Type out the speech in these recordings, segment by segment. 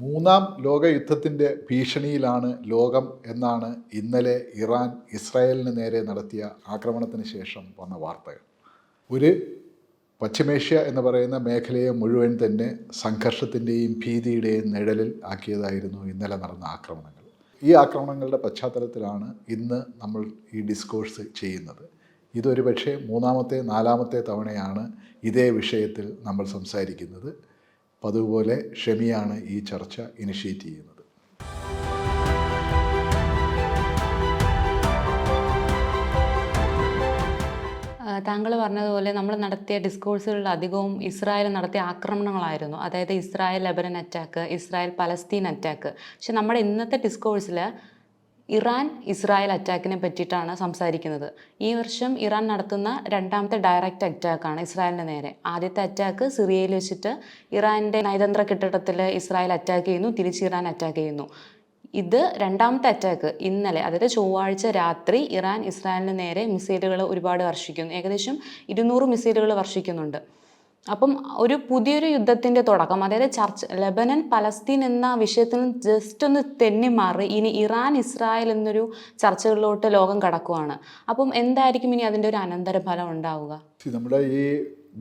മൂന്നാം ലോകയുദ്ധത്തിന്റെ ഭീഷണിയിലാണ് ലോകം എന്നാണ് ഇന്നലെ ഇറാൻ ഇസ്രായേലിന് നേരെ നടത്തിയ ആക്രമണത്തിന് ശേഷം വന്ന വാർത്തകൾ. ഒരു പശ്ചിമേഷ്യ എന്ന് പറയുന്ന മേഖലയെ മുഴുവൻ തന്നെ സംഘർഷത്തിന്റെയും ഭീതിയുടെയും നിഴലിൽ ആക്കിയതായിരുന്നു ഇന്നലെ നടന്ന ആക്രമണങ്ങൾ. ഈ ആക്രമണങ്ങളുടെ പശ്ചാത്തലത്തിലാണ് ഇന്ന് നമ്മൾ ഈ ഡിസ്കോഴ്സ് ചെയ്യുന്നത്. ഇതൊരു പക്ഷേ മൂന്നാമത്തെ നാലാമത്തെ തവണയാണ് ഇതേ വിഷയത്തിൽ നമ്മൾ സംസാരിക്കുന്നത്. പതുപോലെ ഷെമിയാണ് ഈ ചർച്ച ഇനിഷ്യേറ്റ് ചെയ്യുന്നത്. താങ്കൾ പറഞ്ഞതുപോലെ നമ്മൾ നടത്തിയ ഡിസ്കോഴ്സുകളിൽ അധികവും ഇസ്രായേൽ നടത്തിയ ആക്രമണങ്ങളായിരുന്നു. അതായത് Israel Lebanon attack Israel Palestine attack പക്ഷെ നമ്മുടെ ഇന്നത്തെ ഡിസ്കോഴ്സിൽ ഇറാൻ ഇസ്രായേൽ അറ്റാക്കിനെ പറ്റിയിട്ടാണ് സംസാരിക്കുന്നത്. ഈ വർഷം ഇറാൻ നടത്തുന്ന രണ്ടാമത്തെ ഡയറക്റ്റ് അറ്റാക്കാണ് ഇസ്രായേലിന് നേരെ. ആദ്യത്തെ അറ്റാക്ക് സിറിയയിൽ വെച്ചിട്ട് ഇറാന്റെ നയതന്ത്ര കെട്ടിടത്തിൽ ഇസ്രായേൽ അറ്റാക്ക് ചെയ്യുന്നു തിരിച്ച് ഇറാൻ അറ്റാക്ക് ചെയ്യുന്നു. ഇത് രണ്ടാമത്തെ അറ്റാക്ക് ഇന്നലെ അതായത് ചൊവ്വാഴ്ച രാത്രി ഇറാൻ ഇസ്രായേലിന് നേരെ മിസൈലുകൾ ഒരുപാട് വർഷിക്കുന്നു. ഏകദേശം ഇരുന്നൂറ് മിസൈലുകൾ വർഷിക്കുന്നുണ്ട്. അപ്പം ഒരു പുതിയൊരു യുദ്ധത്തിന്റെ തുടക്കം അതായത് ചർച്ച് ലെബനൻ പലസ്തീൻ എന്ന വിഷയത്തിൽ ജസ്റ്റ് ഒന്ന് തെന്നി മാറി ഇനി ഇറാൻ ഇസ്രായേൽ എന്നൊരു ചർച്ചകളിലോട്ട് ലോകം കടക്കുവാണ്. അപ്പം എന്തായിരിക്കും ഇനി അതിന്റെ ഒരു അനന്തരഫലം ഉണ്ടാവുക? നമ്മുടെ ഈ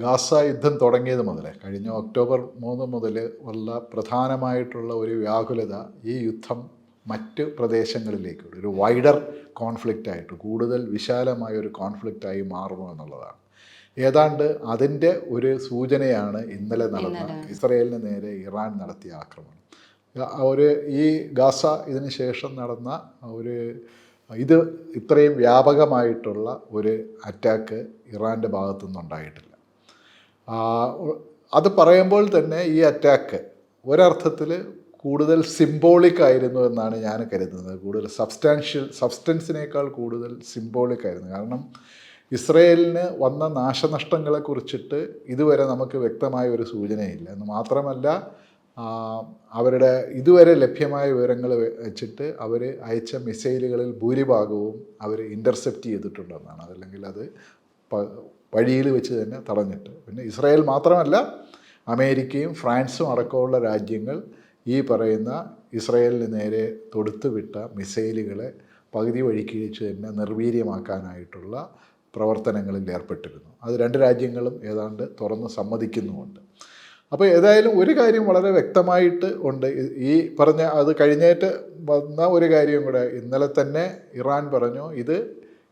ഗാസ യുദ്ധം തുടങ്ങിയത് മുതൽ കഴിഞ്ഞ ഒക്ടോബർ മൂന്ന് മുതൽ ഉള്ള പ്രധാനമായിട്ടുള്ള ഒരു വ്യാകുലത ഈ യുദ്ധം മറ്റ് പ്രദേശങ്ങളിലേക്ക് ഒരു വൈഡർ കോൺഫ്ലിക്റ്റ് ആയിട്ട് കൂടുതൽ വിശാലമായ ഒരു കോൺഫ്ലിക്റ്റായി മാറുമോ എന്നുള്ളതാണ്. ഏതാണ്ട് അതിന്റെ ഒരു സൂചനയാണ് ഇന്നലെ നടന്ന ഇസ്രയേലിന് നേരെ ഇറാൻ നടത്തിയ ആക്രമണം. ഒരു ഈ ഗാസ ഇതിന് ശേഷം നടന്ന ഒരു ഇത് ഇത്രയും വ്യാപകമായിട്ടുള്ള ഒരു അറ്റാക്ക് ഇറാന്റെ ഭാഗത്തു നിന്നുണ്ടായിട്ടില്ല അത് പറയുമ്പോൾ തന്നെ ഈ അറ്റാക്ക് ഒരർത്ഥത്തിൽ കൂടുതൽ സിംബോളിക് ആയിരുന്നു എന്നാണ് ഞാൻ കരുതുന്നത്. കൂടുതൽ സബ്സ്റ്റാൻഷ്യൽ സബ്സ്റ്റൻസിനേക്കാൾ കൂടുതൽ സിംബോളിക് ആയിരുന്നു. കാരണം ഇസ്രയേലിന് വന്ന നാശനഷ്ടങ്ങളെ കുറിച്ചിട്ട് ഇതുവരെ നമുക്ക് വ്യക്തമായ ഒരു സൂചനയില്ല. എന്ന് മാത്രമല്ല അവരുടെ ഇതുവരെ ലഭ്യമായ വിവരങ്ങൾ വെച്ചിട്ട് അവർ അയച്ച മിസൈലുകളിൽ ഭൂരിഭാഗവും അവർ ഇന്റർസെപ്റ്റ് ചെയ്തിട്ടുണ്ടെന്നാണ്. അതല്ലെങ്കിൽ അത് വഴിയിൽ വെച്ച് തന്നെ തടഞ്ഞിട്ട്. പിന്നെ ഇസ്രായേൽ മാത്രമല്ല അമേരിക്കയും ഫ്രാൻസും അടക്കമുള്ള രാജ്യങ്ങൾ ഈ പറയുന്ന ഇസ്രയേലിന് നേരെ തൊടുത്തുവിട്ട മിസൈലുകളെ പകുതി വഴിക്ക് വെച്ച് തന്നെ നിർവീര്യമാക്കാനായിട്ടുള്ള പ്രവർത്തനങ്ങളിൽ ഏർപ്പെട്ടിരുന്നു. അത് രണ്ട് രാജ്യങ്ങളും ഏതാണ്ട് തുറന്ന് സമ്മതിക്കുന്നുമുണ്ട്. അപ്പോൾ ഏതായാലും ഒരു കാര്യം വളരെ വ്യക്തമായിട്ട് ഉണ്ട്. ഈ പറഞ്ഞ അത് കഴിഞ്ഞേറ്റ് വന്ന ഒരു കാര്യം കൂടെ ഇന്നലെ തന്നെ ഇറാൻ പറഞ്ഞു ഇത്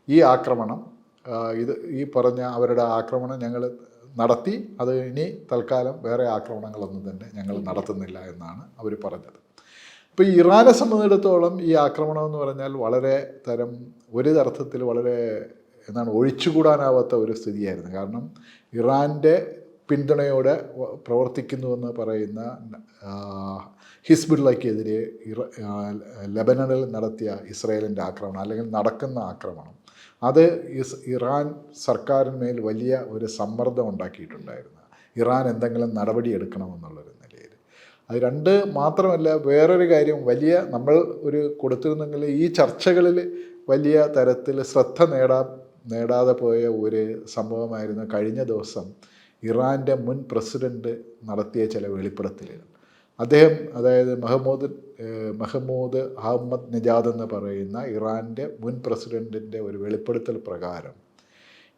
ഈ ആക്രമണം ഇത് ഈ പറഞ്ഞ അവരുടെ ആക്രമണം ഞങ്ങൾ നടത്തി അത് ഇനി തൽക്കാലം വേറെ ആക്രമണങ്ങളൊന്നും തന്നെ ഞങ്ങൾ നടത്തുന്നില്ല എന്നാണ് അവർ പറഞ്ഞത്. ഇപ്പോൾ ഇറാനെ സംബന്ധിച്ചിടത്തോളം ഈ ആക്രമണം എന്ന് പറഞ്ഞാൽ വളരെ തരം ഒരു തരത്തിൽ വളരെ എന്താണ് ഒഴിച്ചുകൂടാനാവാത്ത ഒരു സ്ഥിതിയായിരുന്നു. കാരണം ഇറാന്റെ പിന്തുണയോടെ പ്രവർത്തിക്കുന്നുവെന്ന് പറയുന്ന ഹിസ്ബുള്ളയ്ക്കെതിരെ ലബനനിൽ നടത്തിയ ഇസ്രയേലിന്റെ ആക്രമണം അല്ലെങ്കിൽ നടക്കുന്ന ആക്രമണം അത് ഇസ് ഇറാൻ സർക്കാരിന്മേൽ വലിയ ഒരു സമ്മർദ്ദം ഉണ്ടാക്കിയിട്ടുണ്ടായിരുന്നു. ഇറാൻ എന്തെങ്കിലും നടപടിയെടുക്കണമെന്നുള്ളൊരു നിലയിൽ. അത് രണ്ട് മാത്രമല്ല വേറൊരു കാര്യം വലിയ നമ്മൾ ഒരു കൊടുത്തിരുന്നെങ്കിൽ ഈ ചർച്ചകളിൽ വലിയ തരത്തിൽ ശ്രദ്ധ നേടാൻ നേടാതെ പോയ ഒരു സംഭവമായിരുന്നു കഴിഞ്ഞ ദിവസം ഇറാന്റെ മുൻ പ്രസിഡന്റ് നടത്തിയ ചില വെളിപ്പെടുത്തലുകൾ. അദ്ദേഹം അതായത് മെഹമ്മൂദ് മെഹമ്മൂദ് അഹമ്മദ് നിജാദ് എന്ന് പറയുന്ന ഇറാന്റെ മുൻ പ്രസിഡന്റിന്റെ ഒരു വെളിപ്പെടുത്തൽ പ്രകാരം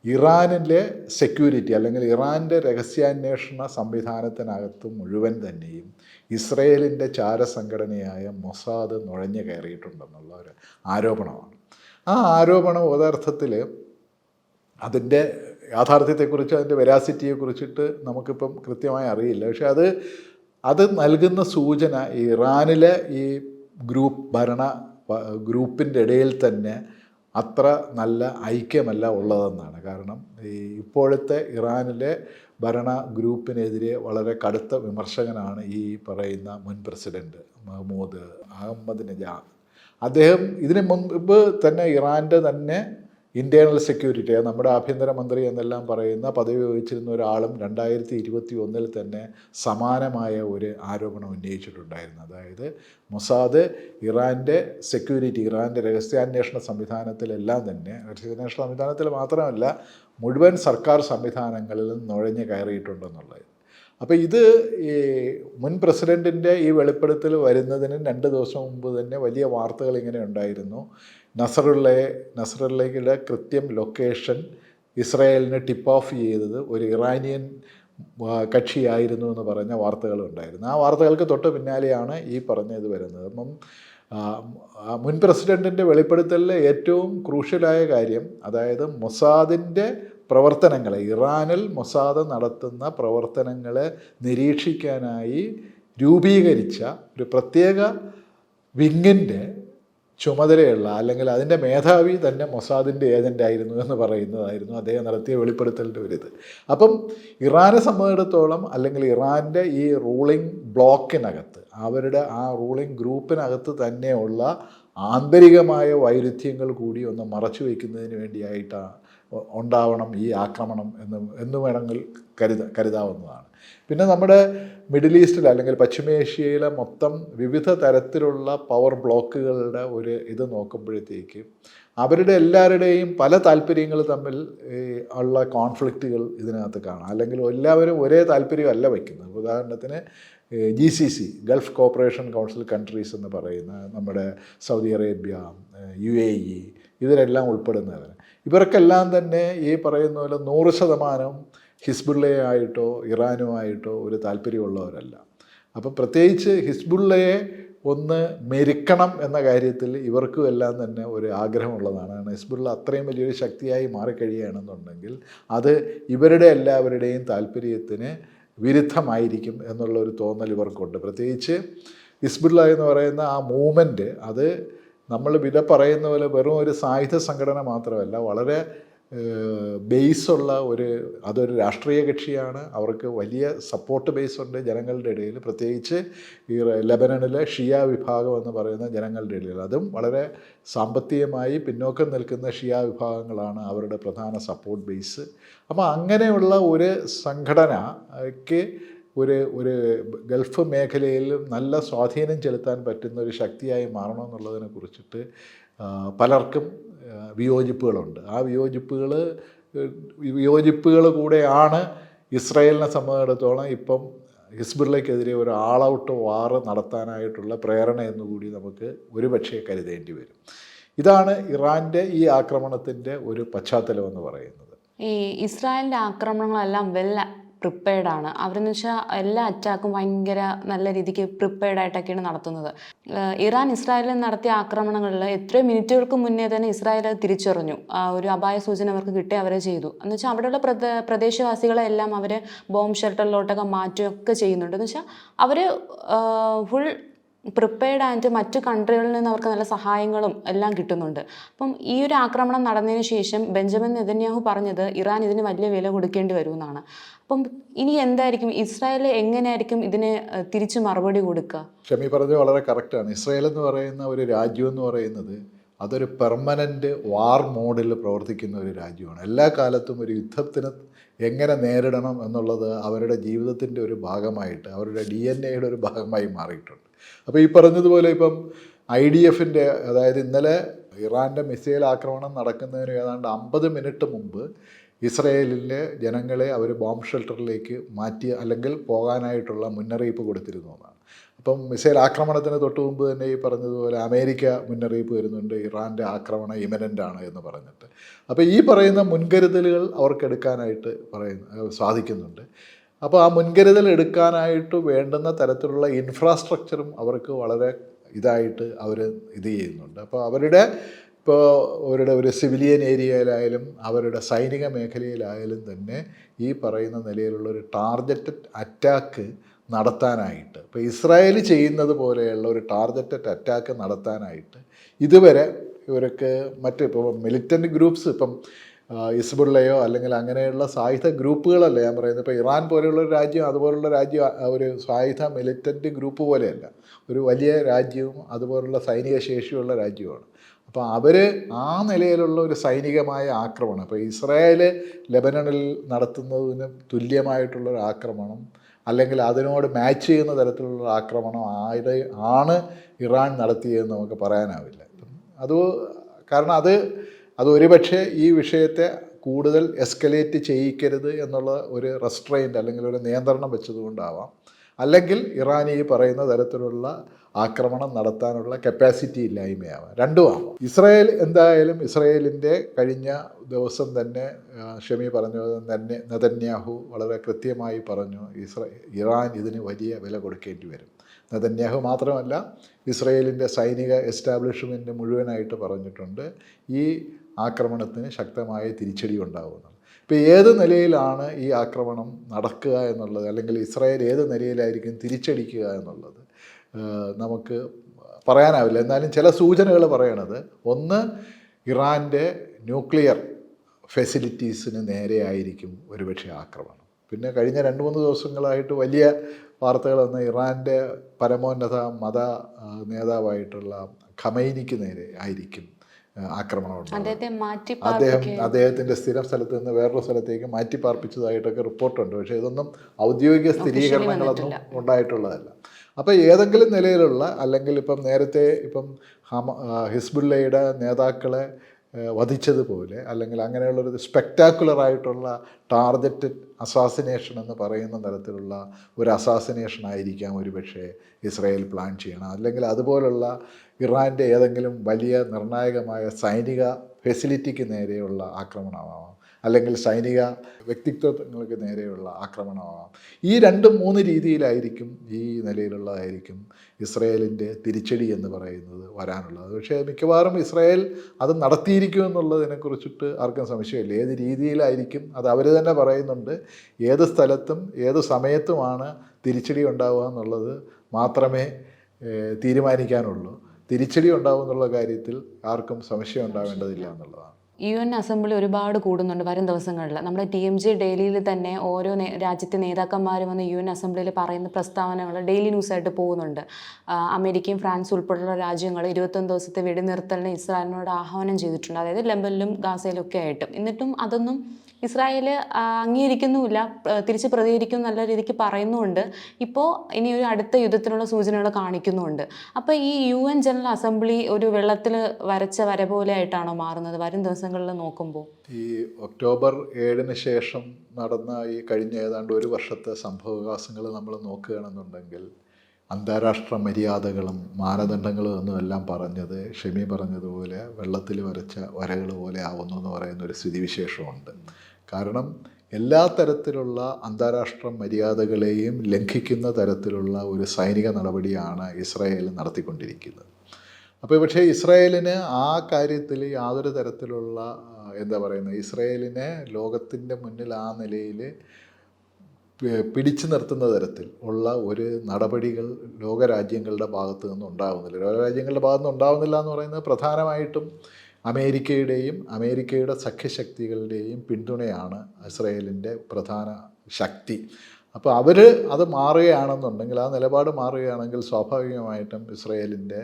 ഇറാനിലെ സെക്യൂരിറ്റി അല്ലെങ്കിൽ ഇറാന്റെ രഹസ്യാന്വേഷണ സംവിധാനത്തിനകത്ത് മുഴുവൻ തന്നെയും ഇസ്രയേലിന്റെ ചാരസംഘടനയായ മൊസാദ് നുഴഞ്ഞു കയറിയിട്ടുണ്ടെന്നുള്ള ഒരു ആരോപണമാണ്. ആ ആരോപണം യഥാർത്ഥത്തിൽ അതിന്റെ യാഥാർത്ഥ്യത്തെക്കുറിച്ച് അതിന്റെ വെരാസിറ്റിയെക്കുറിച്ചിട്ട് നമുക്കിപ്പം കൃത്യമായി അറിയില്ല. പക്ഷേ അത് അത് നൽകുന്ന സൂചന ഇറാനിലെ ഈ ഗ്രൂപ്പ് ഭരണ ഗ്രൂപ്പിന്റെ ഇടയിൽ തന്നെ അത്ര നല്ല ഐക്യമല്ല ഉള്ളതെന്നാണ്. കാരണം ഈ ഇപ്പോഴത്തെ ഇറാനിലെ ഭരണ ഗ്രൂപ്പിനെതിരെ വളരെ കടുത്ത വിമർശകനാണ് ഈ പറയുന്ന മുൻ പ്രസിഡന്റ് മഹമ്മൂദ് അഹമ്മദ് നജാദ് അദ്ദേഹം ഇതിനു മുമ്പ് തന്നെ ഇറാന്റെ തന്നെ ഇന്റേർണൽ സെക്യൂരിറ്റി നമ്മുടെ ആഭ്യന്തരമന്ത്രി എന്നെല്ലാം പറയുന്ന പദവി വഹിച്ചിരുന്ന ഒരാളും രണ്ടായിരത്തി ഇരുപത്തി ഒന്നിൽ തന്നെ സമാനമായ ഒരു ആരോപണം ഉന്നയിച്ചിട്ടുണ്ടായിരുന്നു. അതായത് മൊസാദ് ഇറാന്റെ സെക്യൂരിറ്റി ഇറാന്റെ രഹസ്യാന്വേഷണ സംവിധാനത്തിലെല്ലാം തന്നെ രഹസ്യാന്വേഷണ സംവിധാനത്തിൽ മാത്രമല്ല മുഴുവൻ സർക്കാർ സംവിധാനങ്ങളിലും നുഴഞ്ഞു കയറിയിട്ടുണ്ടെന്നുള്ളത്. അപ്പോൾ ഇത് ഈ മുൻ പ്രസിഡന്റിന്റെ ഈ വെളിപ്പെടുത്തൽ വരുന്നതിന് രണ്ട് ദിവസം മുമ്പ് തന്നെ വലിയ വാർത്തകൾ ഇങ്ങനെ ഉണ്ടായിരുന്നു. നസറുള്ളയെ നസറുള്ളയുടെ കൃത്യം ലൊക്കേഷൻ ഇസ്രായേലിന് ടിപ്പ് ഓഫ് ചെയ്തത് ഒരു ഇറാനിയൻ കക്ഷിയായിരുന്നു എന്ന് പറഞ്ഞ വാർത്തകളുണ്ടായിരുന്നു. ആ വാർത്തകൾക്ക് തൊട്ട് പിന്നാലെയാണ് ഈ പറഞ്ഞ ഇത് വരുന്നത്. അപ്പം മുൻ പ്രസിഡന്റിന്റെ വെളിപ്പെടുത്തലിലെ ഏറ്റവും ക്രൂഷ്യലായ കാര്യം അതായത് മൊസാദിന്റെ പ്രവർത്തനങ്ങളെ ഇറാനിൽ മൊസാദ് നടത്തുന്ന പ്രവർത്തനങ്ങളെ നിരീക്ഷിക്കാനായി രൂപീകരിച്ച ഒരു പ്രത്യേക വിങ്ങിന്റെ ചുമതലയുള്ള അല്ലെങ്കിൽ അതിന്റെ മേധാവി തന്നെ മൊസാദിന്റെ ഏജന്റ് ആയിരുന്നു എന്ന് പറയുന്നതായിരുന്നു അദ്ദേഹം നടത്തിയ വെളിപ്പെടുത്തലിന്റെ ഒരു ഇത്. അപ്പം ഇറാനെ സംബന്ധിച്ചിടത്തോളം അല്ലെങ്കിൽ ഇറാന്റെ ഈ റൂളിംഗ് ബ്ലോക്കിനകത്ത് അവരുടെ ആ റൂളിംഗ് ഗ്രൂപ്പിനകത്ത് തന്നെയുള്ള ആന്തരികമായ വൈരുദ്ധ്യങ്ങൾ കൂടി ഒന്ന് മറച്ചു വയ്ക്കുന്നതിന് വേണ്ടിയായിട്ടാണ് ഉണ്ടാവണം ഈ ആക്രമണം എന്ന് എന്ന് വേണമെങ്കിൽ കരുത കരുതാവുന്നതാണ്. പിന്നെ നമ്മുടെ മിഡിൽ ഈസ്റ്റിൽ അല്ലെങ്കിൽ പശ്ചിമേഷ്യയിലെ മൊത്തം വിവിധ തരത്തിലുള്ള പവർ ബ്ലോക്കുകളുടെ ഒരു ഇത് നോക്കുമ്പോഴത്തേക്ക് അവരുടെ എല്ലാവരുടെയും പല താല്പര്യങ്ങൾ തമ്മിൽ ഉള്ള കോൺഫ്ലിക്റ്റുകൾ ഇതിനകത്ത് കാണാം. അല്ലെങ്കിൽ എല്ലാവരും ഒരേ താല്പര്യമല്ല വയ്ക്കുന്നത്. ഉദാഹരണത്തിന് G C C Gulf cooperation council countries എന്ന് പറയുന്ന നമ്മുടെ Saudi Arabia U A E ഇതിലെല്ലാം ഉൾപ്പെടുന്നവർ ഇവർക്കെല്ലാം തന്നെ ഈ പറയുന്ന പോലെ നൂറ് ശതമാനം ഹിസ്ബുള്ളയായിട്ടോ ഇറാനുമായിട്ടോ ഒരു താല്പര്യമുള്ളവരല്ല. അപ്പോൾ പ്രത്യേകിച്ച് ഹിസ്ബുള്ളയെ ഒന്ന് മെരുക്കണം എന്ന കാര്യത്തിൽ ഇവർക്കും എല്ലാം തന്നെ ഒരു ആഗ്രഹമുള്ളതാണ്. ഹിസ്ബുള്ള അത്രയും വലിയൊരു ശക്തിയായി മാറിക്കഴിയുകയാണെന്നുണ്ടെങ്കിൽ അത് ഇവരുടെ എല്ലാവരുടെയും താല്പര്യത്തിന് വിരുദ്ധമായിരിക്കും എന്നുള്ള ഒരു തോന്നൽ ഇവർക്കുണ്ട്. പ്രത്യേകിച്ച് ഹിസ്ബുള്ള എന്ന് പറയുന്ന ആ മൂവ്മെന്റ് അത് നമ്മൾ വില പറയുന്ന പോലെ വെറും ഒരു സായുധ സംഘടന മാത്രമല്ല വളരെ ബേസുള്ള ഒരു അതൊരു രാഷ്ട്രീയ കക്ഷിയാണ്. അവർക്ക് വലിയ സപ്പോർട്ട് ബേസ് ഉണ്ട് ജനങ്ങളുടെ ഇടയിൽ. പ്രത്യേകിച്ച് ഈ ലബനനിലെ ഷിയ വിഭാഗം എന്ന് പറയുന്ന ജനങ്ങളുടെ ഇടയിൽ. അതും വളരെ സാമ്പത്തികമായി പിന്നോക്കം നിൽക്കുന്ന ഷിയ വിഭാഗങ്ങളാണ് അവരുടെ പ്രധാന സപ്പോർട്ട് ബേസ് അപ്പോൾ അങ്ങനെയുള്ള ഒരു സംഘടനയ്ക്ക് ഒരു ഒരു ഗൾഫ് മേഖലയിലും നല്ല സ്വാധീനം ചെലുത്താൻ പറ്റുന്ന ഒരു ശക്തിയായി മാറണമെന്നുള്ളതിനെ കുറിച്ചിട്ട് പലർക്കും വിയോജിപ്പുകളുണ്ട്. ആ വിയോജിപ്പുകൾ വിയോജിപ്പുകൾ കൂടെയാണ് ഇസ്രയേലിനെ സംബന്ധിച്ചിടത്തോളം ഇപ്പം ഹിസ്ബുലയ്ക്കെതിരെ ഒരു ആൾ ഔട്ട് വാർ നടത്താനായിട്ടുള്ള പ്രേരണ എന്നുകൂടി നമുക്ക് ഒരുപക്ഷെ കരുതേണ്ടി വരും. ഇതാണ് ഇറാന്റെ ഈ ആക്രമണത്തിന്റെ ഒരു പശ്ചാത്തലം എന്ന് പറയുന്നത്. ഈ ഇസ്രായേലിന്റെ ആക്രമണങ്ങളെല്ലാം വെൽ പ്രിപ്പയർഡ് ആണ്. അവരെന്ന് വെച്ചാൽ എല്ലാ അറ്റാക്കും ഭയങ്കര നല്ല രീതിക്ക് പ്രിപ്പയർഡ് ആയിട്ടൊക്കെയാണ് നടത്തുന്നത്. ഇറാൻ ഇസ്രായേലിൽ നടത്തിയ ആക്രമണങ്ങളിൽ എത്രയോ മിനിറ്റുകൾക്ക് മുന്നേ തന്നെ ഇസ്രായേൽ തിരിച്ചറിഞ്ഞു. ഒരു അപായ സൂചന അവർക്ക് കിട്ടി അവരെ ചെയ്തു. എന്ന് വെച്ചാൽ അവിടെയുള്ള പ്രദേ പ്രദേശവാസികളെല്ലാം അവർ ബോംബ് ഷെൽട്ടറിലോട്ടൊക്കെ മാറ്റുകയൊക്കെ ചെയ്യുന്നുണ്ട്. എന്ന് വെച്ചാൽ അവർ ഫുൾ പ്രിപ്പയർഡ് ആയിട്ട് മറ്റ് കൺട്രികളിൽ നിന്ന് അവർക്ക് നല്ല സഹായങ്ങളും എല്ലാം കിട്ടുന്നുണ്ട്. അപ്പം ഈ ഒരു ആക്രമണം നടന്നതിന് ശേഷം ബെഞ്ചമിൻ നെതന്യാഹു പറഞ്ഞത് ഇറാൻ ഇതിന് വലിയ വില കൊടുക്കേണ്ടി വരുമെന്നാണ് അപ്പം ഇനി എന്തായിരിക്കും? ഇസ്രായേൽ എങ്ങനെയായിരിക്കും ഇതിന് തിരിച്ചു മറുപടി കൊടുക്കുക ഷമി പറഞ്ഞത് വളരെ കറക്റ്റാണ് ഇസ്രായേൽ എന്ന് പറയുന്ന ഒരു രാജ്യം എന്ന് പറയുന്നത് അതൊരു പെർമനന്റ് വാർ മോഡിൽ പ്രവർത്തിക്കുന്ന ഒരു രാജ്യമാണ്. എല്ലാ കാലത്തും ഒരു യുദ്ധത്തിന് എങ്ങനെ നേരിടണം എന്നുള്ളത് അവരുടെ ജീവിതത്തിന്റെ ഒരു ഭാഗമായിട്ട് അവരുടെ ഡി എൻ എയുടെ ഒരു ഭാഗമായി മാറിയിട്ടുണ്ട്. അപ്പോൾ ഈ പറഞ്ഞതുപോലെ ഇപ്പം ഐ ഡി എഫിന്റെ അതായത് ഇന്നലെ ഇറാന്റെ മിസൈൽ ആക്രമണം നടക്കുന്നതിന് ഏതാണ്ട് അമ്പത് മിനിറ്റ് മുമ്പ് ഇസ്രയേലിലെ ജനങ്ങളെ അവർ ബോംബ് ഷെൽട്ടറിലേക്ക് മാറ്റി അല്ലെങ്കിൽ പോകാനായിട്ടുള്ള മുന്നറിയിപ്പ് കൊടുത്തിരുന്നു എന്നാണ്. അപ്പം മിസൈൽ ആക്രമണത്തിന് തൊട്ട് മുമ്പ് തന്നെ ഈ പറഞ്ഞതുപോലെ അമേരിക്ക മുന്നറിയിപ്പ് വരുന്നുണ്ട് ഇറാന്റെ ആക്രമണം ഇമനന്റ് ആണ് എന്ന് പറഞ്ഞിട്ട്. അപ്പോൾ ഈ പറയുന്ന മുൻകരുതലുകൾ അവർക്ക് എടുക്കാനായിട്ട് പറയുന്ന സാധിക്കുന്നുണ്ട്. അപ്പോൾ ആ മുൻകരുതൽ എടുക്കാനായിട്ട് വേണ്ടുന്ന തരത്തിലുള്ള ഇൻഫ്രാസ്ട്രക്ചറും അവർക്ക് വളരെ ഇതായിട്ട് അവർ ഇത് ചെയ്യുന്നുണ്ട്. അപ്പോൾ അവരുടെ ഇപ്പോൾ അവരുടെ ഒരു സിവിലിയൻ ഏരിയയിലായാലും അവരുടെ സൈനിക മേഖലയിലായാലും തന്നെ ഈ പറയുന്ന നിലയിലുള്ള ഒരു ടാർഗറ്റഡ് അറ്റാക്ക് നടത്താനായിട്ട് ഇപ്പോൾ ഇസ്രായേൽ ചെയ്യുന്നത് പോലെയുള്ള ഒരു ടാർഗറ്റഡ് അറ്റാക്ക് നടത്താനായിട്ട് ഇതുവരെ ഇവർക്ക് മറ്റ് ഇപ്പോൾ മിലിറ്റന്റ് ഗ്രൂപ്പ്സ് ഇപ്പം ഇസ്ബുള്ളയോ അല്ലെങ്കിൽ അങ്ങനെയുള്ള സായുധ ഗ്രൂപ്പുകളല്ല ഞാൻ പറയുന്നത്. ഇപ്പോൾ ഇറാൻ പോലെയുള്ള ഒരു രാജ്യം അതുപോലുള്ള രാജ്യം ഒരു സായുധ മിലിറ്റന്റ് ഗ്രൂപ്പ് പോലെയല്ല. ഒരു വലിയ രാജ്യവും അതുപോലുള്ള സൈനിക ശേഷിയുള്ള രാജ്യവുമാണ് അപ്പോൾ അവർ ആ നിലയിലുള്ള ഒരു സൈനികമായ ആക്രമണം. ഇപ്പോൾ ഇസ്രായേൽ ലെബനണിൽ നടത്തുന്നതിന് തുല്യമായിട്ടുള്ള ഒരു ആക്രമണം അല്ലെങ്കിൽ അതിനോട് മാച്ച് ചെയ്യുന്ന തരത്തിലുള്ള ആക്രമണം ആയത് ആണ് ഇറാൻ നടത്തിയതെന്ന് നമുക്ക് പറയാനാവില്ല. അത് കാരണം അത് അത് ഈ വിഷയത്തെ കൂടുതൽ എസ്കലേറ്റ് ചെയ്യിക്കരുത് എന്നുള്ള ഒരു റെസ്ട്രെയിന്റ് അല്ലെങ്കിൽ ഒരു നിയന്ത്രണം വെച്ചതുകൊണ്ടാവാം. അല്ലെങ്കിൽ ഇറാൻ ഈ പറയുന്ന തരത്തിലുള്ള ആക്രമണം നടത്താനുള്ള കപ്പാസിറ്റി ഇല്ലായ്മയാവാം. രണ്ടും ആവാം ഇസ്രായേൽ എന്തായാലും ഇസ്രായേലിന്റെ കഴിഞ്ഞ ദിവസം തന്നെ ഷമി പറഞ്ഞത് തന്നെ നതന്യാഹു വളരെ കൃത്യമായി പറഞ്ഞു ഇസ്ര ഇറാൻ ഇതിന് വലിയ വില കൊടുക്കേണ്ടി വരും. നതന്യാഹു മാത്രമല്ല ഇസ്രയേലിന്റെ സൈനിക എസ്റ്റാബ്ലിഷ്മെന്റ് മുഴുവനായിട്ട് പറഞ്ഞിട്ടുണ്ട് ഈ ആക്രമണത്തിന് ശക്തമായ തിരിച്ചടി ഉണ്ടാകുന്നു ഇപ്പോൾ ഏത് നിലയിലാണ് ഈ ആക്രമണം നടക്കുക എന്നുള്ളത് അല്ലെങ്കിൽ ഇസ്രായേൽ ഏത് നിലയിലായിരിക്കും തിരിച്ചടിക്കുക എന്നുള്ളത്? നമുക്ക് പറയാനാവില്ല. എന്നാലും ചില സൂചനകൾ പറയണത് ഒന്ന് ഇറാന്റെ ന്യൂക്ലിയർ ഫെസിലിറ്റീസിന് നേരെയായിരിക്കും ഒരുപക്ഷെ ആക്രമണം. പിന്നെ കഴിഞ്ഞ രണ്ട് മൂന്ന് ദിവസങ്ങളായിട്ട് വലിയ വാർത്തകൾ വന്ന ഇറാന്റെ പരമോന്നത മത നേതാവായിട്ടുള്ള ഖമൈനിക്ക് നേരെ ആയിരിക്കും ആക്രമണം അദ്ദേഹം അദ്ദേഹത്തിന്റെ സ്ഥിരം സ്ഥലത്ത് നിന്ന് വേറൊരു സ്ഥലത്തേക്ക് മാറ്റി പാർപ്പിച്ചതായിട്ടൊക്കെ റിപ്പോർട്ടുണ്ട്. പക്ഷേ ഇതൊന്നും ഔദ്യോഗിക സ്ഥിരീകരണങ്ങളൊന്നും ഉണ്ടായിട്ടുള്ളതല്ല. അപ്പോൾ ഏതെങ്കിലും നിലയിലുള്ള അല്ലെങ്കിൽ ഇപ്പം നേരത്തെ ഇപ്പം ഹമ ആ, ഹിസ്ബുള്ളയുടെ നേതാക്കളെ വധിച്ചതുപോലെ അല്ലെങ്കിൽ അങ്ങനെയുള്ളൊരു സ്പെക്റ്റാക്കുലറായിട്ടുള്ള ടാർഗറ്റഡ് അസാസിനേഷൻ എന്ന് പറയുന്ന തരത്തിലുള്ള ഒരു അസാസിനേഷൻ ആയിരിക്കാം ഒരുപക്ഷെ ഇസ്രായേൽ പ്ലാൻ ചെയ്യണം. അല്ലെങ്കിൽ അതുപോലുള്ള ഇറാന്റെ ഏതെങ്കിലും വലിയ നിർണായകമായ സൈനിക ഫെസിലിറ്റിക്ക് നേരെയുള്ള ആക്രമണമാവാം. അല്ലെങ്കിൽ സൈനിക വ്യക്തിത്വങ്ങൾക്ക് നേരെയുള്ള ആക്രമണമാവാം. ഈ രണ്ട് മൂന്ന് രീതിയിലായിരിക്കും ഈ നിലയിലുള്ളതായിരിക്കും ഇസ്രയേലിന്റെ തിരിച്ചടി എന്ന് പറയുന്നത് വരാനുള്ളത്. പക്ഷേ മിക്കവാറും ഇസ്രയേൽ അത് നടത്തിയിരിക്കും എന്നുള്ളതിനെക്കുറിച്ചിട്ട് ആർക്കും സംശയമില്ല. ഏത് രീതിയിലായിരിക്കും അത് അവർ തന്നെ പറയുന്നുണ്ട്. ഏത് സ്ഥലത്തും ഏത് സമയത്തുമാണ് തിരിച്ചടി ഉണ്ടാവുക എന്നുള്ളത് മാത്രമേ തീരുമാനിക്കാനുള്ളൂ. തിരിച്ചടി ഉണ്ടാവും എന്നുള്ള കാര്യത്തിൽ ആർക്കും സംശയം ഉണ്ടാവേണ്ടതില്ല എന്നുള്ളതാണ്. യു എൻ അസംബ്ലി ഒരുപാട് കൂടുന്നുണ്ട് വരും ദിവസങ്ങളിൽ. നമ്മുടെ ടി എം ജി ഡെയിലിയിൽ തന്നെ ഓരോ രാജ്യത്തെ നേതാക്കന്മാർ വന്ന് യു എൻ അസംബ്ലിയിൽ പറയുന്ന പ്രസ്താവനകൾ ഡെയിലി ന്യൂസായിട്ട് പോകുന്നുണ്ട്. അമേരിക്കയും ഫ്രാൻസ് ഉൾപ്പെടെയുള്ള രാജ്യങ്ങൾ ഇരുപത്തൊന്ന് ദിവസത്തെ വെടിനിർത്തലിന് ഇസ്രായേലിനോട് ആഹ്വാനം ചെയ്തിട്ടുണ്ട്. അതായത് ലെബലിലും ഗാസയിലൊക്കെ ആയിട്ട്. എന്നിട്ടും അതൊന്നും ഇസ്രായേൽ അംഗീകരിക്കുന്നുമില്ല തിരിച്ച് പ്രതികരിക്കും നല്ല രീതിക്ക് പറയുന്നുമുണ്ട് ഇപ്പോൾ ഇനി ഒരു അടുത്ത യുദ്ധത്തിനുള്ള സൂചനകൾ കാണിക്കുന്നുമുണ്ട് അപ്പോൾ ഈ യു എൻ ജനറൽ അസംബ്ലി ഒരു വെള്ളത്തിൽ വരച്ച വര പോലെ ആയിട്ടാണോ മാറുന്നത് വരും ദിവസങ്ങളിൽ നോക്കുമ്പോൾ ഈ ഒക്ടോബർ ഏഴിന് ശേഷം നടന്ന ഈ കഴിഞ്ഞ ഏതാണ്ട് ഒരു വർഷത്തെ സംഭവവികാസങ്ങൾ നമ്മൾ നോക്കുകയാണെന്നുണ്ടെങ്കിൽ അന്താരാഷ്ട്ര മര്യാദകളും മാനദണ്ഡങ്ങളും എന്നും എല്ലാം പറഞ്ഞത് ഷെമി പറഞ്ഞതുപോലെ വെള്ളത്തിൽ വരച്ച വരകൾ പോലെ ആവുന്നു എന്ന് പറയുന്ന ഒരു സ്ഥിതിവിശേഷമുണ്ട്. കാരണം എല്ലാ തരത്തിലുള്ള അന്താരാഷ്ട്ര മര്യാദകളെയും ലംഘിക്കുന്ന തരത്തിലുള്ള ഒരു സൈനിക നടപടിയാണ് ഇസ്രായേൽ നടത്തിക്കൊണ്ടിരിക്കുന്നത്. അപ്പോൾ പക്ഷേ ഇസ്രായേലിന് ആ കാര്യത്തിൽ യാതൊരു തരത്തിലുള്ള എന്താ പറയുന്നത് ഇസ്രായേലിനെ ലോകത്തിന്റെ മുന്നിൽ ആ നിലയിൽ പിടിച്ചു നിർത്തുന്ന തരത്തിൽ ഉള്ള ഒരു നടപടികൾ ലോകരാജ്യങ്ങളുടെ ഭാഗത്തു നിന്ന് ഉണ്ടാകുന്നില്ല ലോകരാജ്യങ്ങളുടെ ഭാഗത്തു നിന്ന് ഉണ്ടാകുന്നില്ല എന്ന് പറയുന്നത് പ്രധാനമായിട്ടും അമേരിക്കയുടെയും അമേരിക്കയുടെ സഖ്യശക്തികളുടെയും പിന്തുണയാണ് ഇസ്രയേലിന്റെ പ്രധാന ശക്തി. അപ്പോൾ അവർ അത് മാറുകയാണെന്നുണ്ടെങ്കിൽ ആ നിലപാട് മാറുകയാണെങ്കിൽ സ്വാഭാവികമായിട്ടും ഇസ്രയേലിന്റെ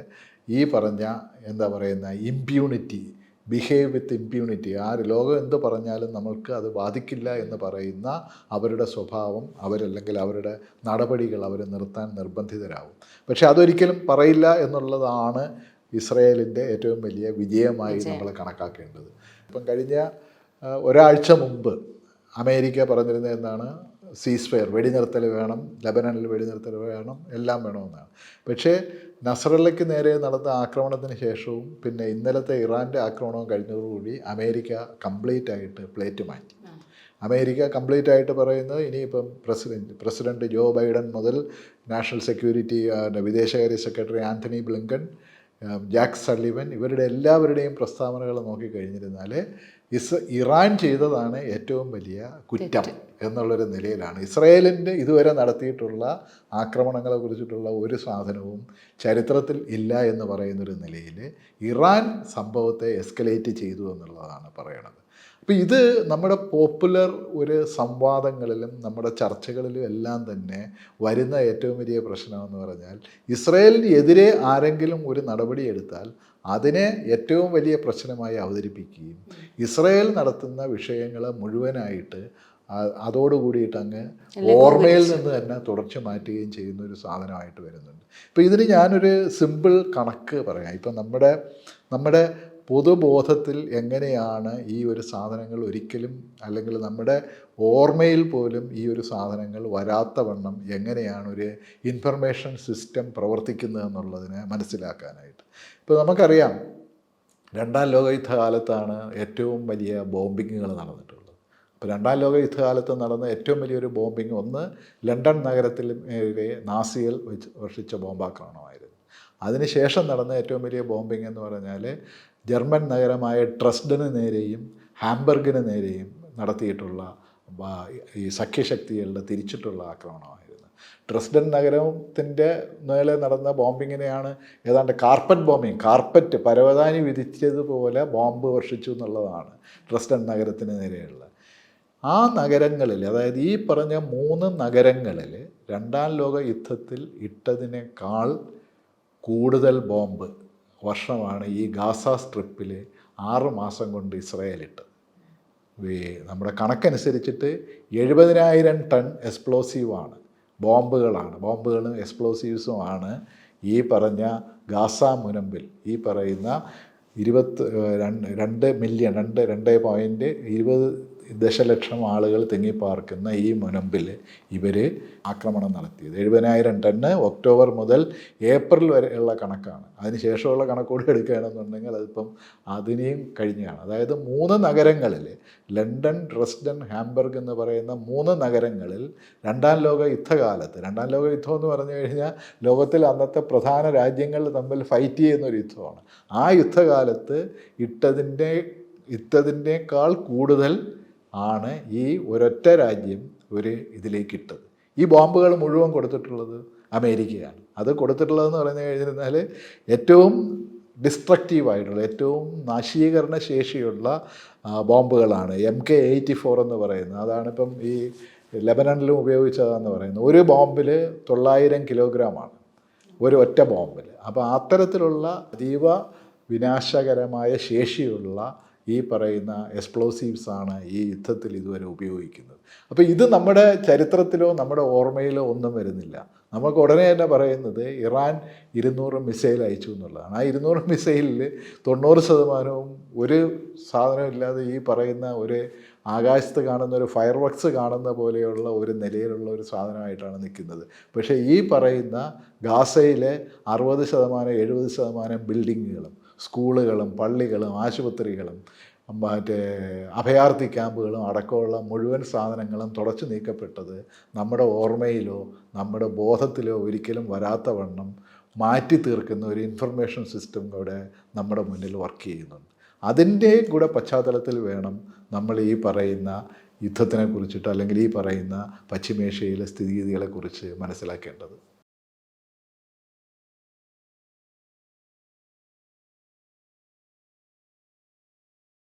ഈ പറഞ്ഞ എന്താ പറയുന്ന ഇമ്പ്യൂണിറ്റി ബിഹേവ് വിത്ത് ഇമ്പ്യൂണിറ്റി ആര് ലോകം എന്ത് പറഞ്ഞാലും നമ്മൾക്ക് അത് ബാധിക്കില്ല എന്ന് പറയുന്ന അവരുടെ സ്വഭാവം അവരല്ലെങ്കിൽ അവരുടെ നടപടികൾ അവർ നിർത്താൻ നിർബന്ധിതരാകും. പക്ഷേ അതൊരിക്കലും പറയില്ല എന്നുള്ളതാണ് ഇസ്രയേലിന്റെ ഏറ്റവും വലിയ വിജയമായി നമ്മൾ കണക്കാക്കേണ്ടത്. ഇപ്പം കഴിഞ്ഞ ഒരാഴ്ച മുമ്പ് അമേരിക്ക പറഞ്ഞിരുന്നത് എന്താണ് സീസ് ഫെയർ വെടിനിർത്തൽ വേണം ലബനനിൽ വെടിനിർത്തൽ വേണം എല്ലാം വേണമെന്നാണ്. പക്ഷേ നസറല്ലയ്ക്ക് നേരെ നടന്ന ആക്രമണത്തിന് ശേഷവും പിന്നെ ഇന്നലത്തെ ഇറാന്റെ ആക്രമണവും കഴിഞ്ഞതോടുകൂടി അമേരിക്ക കംപ്ലീറ്റ് ആയിട്ട് പ്ലേറ്റ് മാറ്റി. അമേരിക്ക കംപ്ലീറ്റ് ആയിട്ട് പറയുന്നത് ഇനിയിപ്പം പ്രസിഡന്റ് പ്രസിഡന്റ് ജോ ബൈഡൻ മുതൽ നാഷണൽ സെക്യൂരിറ്റി വിദേശകാര്യ സെക്രട്ടറി ആന്റണി ബ്ലിങ്കൻ ആ, ജാക്ക് സള്ളിവൻ ഇവരുടെ എല്ലാവരുടെയും പ്രസ്താവനകൾ നോക്കിക്കഴിഞ്ഞിരുന്നാൽ ഇസ് ഇറാൻ ചെയ്തതാണ് ഏറ്റവും വലിയ കുറ്റം എന്നുള്ളൊരു നിലയിലാണ്. ഇസ്രയേലിന്റെ ഇതുവരെ നടത്തിയിട്ടുള്ള ആക്രമണങ്ങളെ കുറിച്ചിട്ടുള്ള ഒരു സാധനവും ചരിത്രത്തിൽ ഇല്ല എന്ന് പറയുന്നൊരു നിലയിൽ ഇറാൻ സംഭവത്തെ എസ്കലേറ്റ് ചെയ്തു എന്നുള്ളതാണ് പറയണത്. അപ്പോൾ ഇത് നമ്മുടെ പോപ്പുലർ ഒരു സംവാദങ്ങളിലും നമ്മുടെ ചർച്ചകളിലും എല്ലാം തന്നെ വരുന്ന ഏറ്റവും വലിയ പ്രശ്നമെന്ന് പറഞ്ഞാൽ ഇസ്രയേലിനെതിരെ ആരെങ്കിലും ഒരു നടപടി എടുത്താൽ അതിനെ ഏറ്റവും വലിയ പ്രശ്നമായി അവതരിപ്പിക്കുകയും ഇസ്രയേൽ നടത്തുന്ന വിഷയങ്ങൾ മുഴുവനായിട്ട് അതോടുകൂടിയിട്ട് അങ്ങ് ഓർമ്മയിൽ നിന്ന് തന്നെ തുടർച്ച മാറ്റുകയും ചെയ്യുന്ന ഒരു സാധനമായിട്ട് വരുന്നുണ്ട്. ഇപ്പോൾ ഇതിന് ഞാനൊരു സിമ്പിൾ കണക്ക് പറയാം. ഇപ്പം നമ്മുടെ നമ്മുടെ പൊതുബോധത്തിൽ എങ്ങനെയാണ് ഈ ഒരു സാധനങ്ങൾ ഒരിക്കലും അല്ലെങ്കിൽ നമ്മുടെ ഓർമ്മയിൽ പോലും ഈ ഒരു സാധനങ്ങൾ വരാത്ത വണ്ണം എങ്ങനെയാണ് ഒരു ഇൻഫർമേഷൻ സിസ്റ്റം പ്രവർത്തിക്കുന്നത് എന്നുള്ളതിനെ മനസ്സിലാക്കാനായിട്ട്. ഇപ്പോൾ നമുക്കറിയാം രണ്ടാം ലോകയുദ്ധ കാലത്താണ് ഏറ്റവും വലിയ ബോംബിങ്ങുകൾ നടന്നിട്ടുള്ളത്. അപ്പോൾ രണ്ടാം ലോക യുദ്ധകാലത്ത് നടന്ന ഏറ്റവും വലിയൊരു ബോംബിങ് ഒന്ന് ലണ്ടൻ നഗരത്തിൽ നേരെ വർഷിച്ച ബോംബാക്രമണമായിരുന്നു. അതിനുശേഷം നടന്ന ഏറ്റവും വലിയ ബോംബിംഗ് എന്ന് പറഞ്ഞാൽ ജർമ്മൻ നഗരമായ ട്രസ്ഡന് നേരെയും ഹാംബർഗിന് നേരെയും നടത്തിയിട്ടുള്ള ഈ സഖ്യശക്തികളുടെ തിരിച്ചിട്ടുള്ള ആക്രമണമായിരുന്നു. ട്രസ്ഡൻ നഗരത്തിന്റെ മേലെ നടന്ന ബോംബിങ്ങിനെയാണ് ഏതാണ്ട് കാർപ്പറ്റ് ബോംബിങ് കാർപ്പറ്റ് പരവതാനി വിധിച്ചതുപോലെ ബോംബ് വർഷിച്ചു എന്നുള്ളതാണ് ട്രസ്ഡൻ നഗരത്തിന് നേരെയുള്ള. ആ നഗരങ്ങളിൽ അതായത് ഈ പറഞ്ഞ മൂന്ന് നഗരങ്ങളിൽ രണ്ടാം ലോക യുദ്ധത്തിൽ ഇട്ടതിനേക്കാൾ കൂടുതൽ ബോംബ് വർഷമാണ് ഈ ഗാസ സ്ട്രിപ്പിൽ ആറ് മാസം കൊണ്ട് ഇസ്രയേലിട്ട്. നമ്മുടെ കണക്കനുസരിച്ചിട്ട് എഴുപതിനായിരം ടൺ എക്സ്പ്ലോസീവാണ് ബോംബുകളാണ് ബോംബുകളും എക്സ്പ്ലോസീവ്സുമാണ് ഈ പറഞ്ഞ ഗാസ മുനമ്പിൽ. ഈ പറയുന്ന ഇരുപത്ത് രണ്ട് മില്യൺ രണ്ട് രണ്ട് പോയിന്റ് ഇരുപത് ദശലക്ഷം ആളുകൾ തിങ്ങിപ്പാർക്കുന്ന ഈ മുനമ്പിൽ ഇവർ ആക്രമണം നടത്തിയത്. എഴുപതിനായിരം ടണ്ണ് ഒക്ടോബർ മുതൽ ഏപ്രിൽ വരെ ഉള്ള കണക്കാണ്. അതിന് ശേഷമുള്ള കണക്കൂടെ എടുക്കുകയാണെന്നുണ്ടെങ്കിൽ അതിപ്പം അതിനെയും കഴിഞ്ഞാണ്. അതായത് മൂന്ന് നഗരങ്ങളിൽ ലണ്ടൻ ഡ്രസ്ഡൻ ഹാംബർഗ് എന്ന് പറയുന്ന മൂന്ന് നഗരങ്ങളിൽ രണ്ടാം ലോക യുദ്ധകാലത്ത് രണ്ടാം ലോക യുദ്ധം എന്ന് പറഞ്ഞു കഴിഞ്ഞാൽ ലോകത്തിൽ അന്നത്തെ പ്രധാന രാജ്യങ്ങൾ തമ്മിൽ ഫൈറ്റ് ചെയ്യുന്ന ഒരു യുദ്ധമാണ്. ആ യുദ്ധകാലത്ത് ഇട്ടതിന്റെ ഇട്ടതിനേക്കാൾ കൂടുതൽ ആണ് ഈ ഒരൊറ്റ രാജ്യം ഒരു ഇതിലേക്ക് ഇട്ടത് ഈ ബോംബുകൾ മുഴുവൻ കൊടുത്തിട്ടുള്ളത് അമേരിക്കയാണ്. അത് കൊടുത്തിട്ടുള്ളതെന്ന് പറഞ്ഞു കഴിഞ്ഞിരുന്നാൽ ഏറ്റവും ഡിസ്ട്രക്റ്റീവായിട്ടുള്ള ഏറ്റവും നാശീകരണ ശേഷിയുള്ള ബോംബുകളാണ് എം കെ എയ്റ്റി ഫോർ എന്ന് പറയുന്നത്. അതാണിപ്പം ഈ ലെബനണിലും ഉപയോഗിച്ചതാന്ന് പറയുന്നത്. ഒരു ബോംബിൽ തൊള്ളായിരം കിലോഗ്രാമാണ്. ഒരു ഒറ്റ ബോംബിൽ അപ്പോൾ അത്തരത്തിലുള്ള അതീവ വിനാശകരമായ ശേഷിയുള്ള ഈ പറയുന്ന എക്സ്പ്ലോസീവ്സ് ആണ് ഈ യുദ്ധത്തിൽ ഇതുവരെ ഉപയോഗിക്കുന്നത്. അപ്പോൾ ഇത് നമ്മുടെ ചരിത്രത്തിലോ നമ്മുടെ ഓർമ്മയിലോ ഒന്നും വരുന്നില്ല. നമുക്ക് ഉടനെ തന്നെ പറയുന്നത് ഇറാൻ ഇരുന്നൂറ് മിസൈൽ അയച്ചു എന്നുള്ളതാണ്. ആ ഇരുന്നൂറ് മിസൈലിൽ തൊണ്ണൂറ് ശതമാനവും ഒരു സാധനമില്ലാതെ ഈ പറയുന്ന ഒരു ആകാശത്ത് കാണുന്ന ഒരു ഫയർ വർക്ക്സ് കാണുന്ന പോലെയുള്ള ഒരു നിലയിലുള്ള ഒരു സാധനമായിട്ടാണ് നിൽക്കുന്നത്. പക്ഷേ ഈ പറയുന്ന ഗാസയിലെ അറുപത് ശതമാനം എഴുപത് ശതമാനം ബിൽഡിങ്ങുകളും സ്കൂളുകളും പള്ളികളും ആശുപത്രികളും മറ്റേ അഭയാർത്ഥി ക്യാമ്പുകളും അടക്കമുള്ള മുഴുവൻ സാധനങ്ങളും തുടച്ചു നീക്കപ്പെട്ടത് നമ്മുടെ ഓർമ്മയിലോ നമ്മുടെ ബോധത്തിലോ ഒരിക്കലും വരാത്ത വണ്ണം മാറ്റി തീർക്കുന്ന ഒരു ഇൻഫർമേഷൻ സിസ്റ്റം കൂടെ നമ്മുടെ മുന്നിൽ വർക്ക് ചെയ്യുന്നുണ്ട്. അതിന്റെ കൂടെ പശ്ചാത്തലത്തിൽ വേണം നമ്മൾ ഈ പറയുന്ന യുദ്ധത്തിനെ കുറിച്ചിട്ട് അല്ലെങ്കിൽ ഈ പറയുന്ന പശ്ചിമേഷ്യയിലെ സ്ഥിതിഗതികളെക്കുറിച്ച് മനസ്സിലാക്കേണ്ടത്.